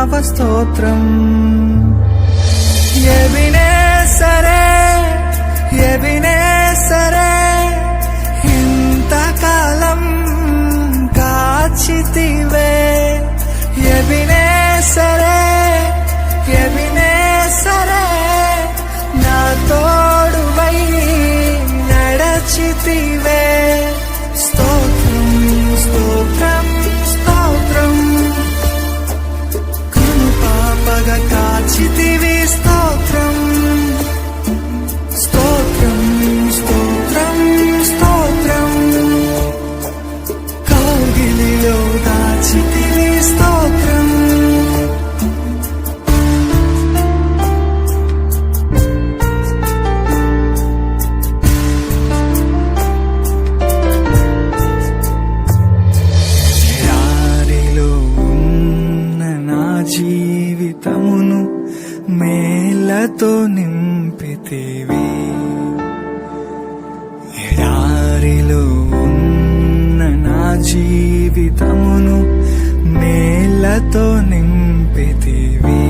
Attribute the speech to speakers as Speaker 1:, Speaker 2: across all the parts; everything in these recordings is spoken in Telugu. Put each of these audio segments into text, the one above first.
Speaker 1: స్తోత్రం ఎవినే సరే కౌగిలిలో దాచితివి స్తోత్రం. ఎడారిలో నా జీవితమును మేలతో నింపితివి. ఎడారిలో జీవితమును నేలతో నింపితివి.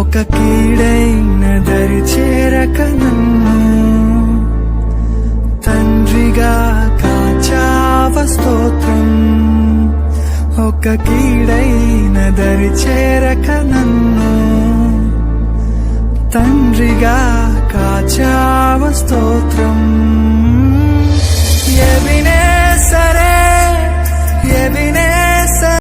Speaker 1: ఒక కీడైన దరి చేరక నన్ను తండ్రిగా కాచావ స్తోత్రం. ఒక కీడైన దరి చేరక నన్ను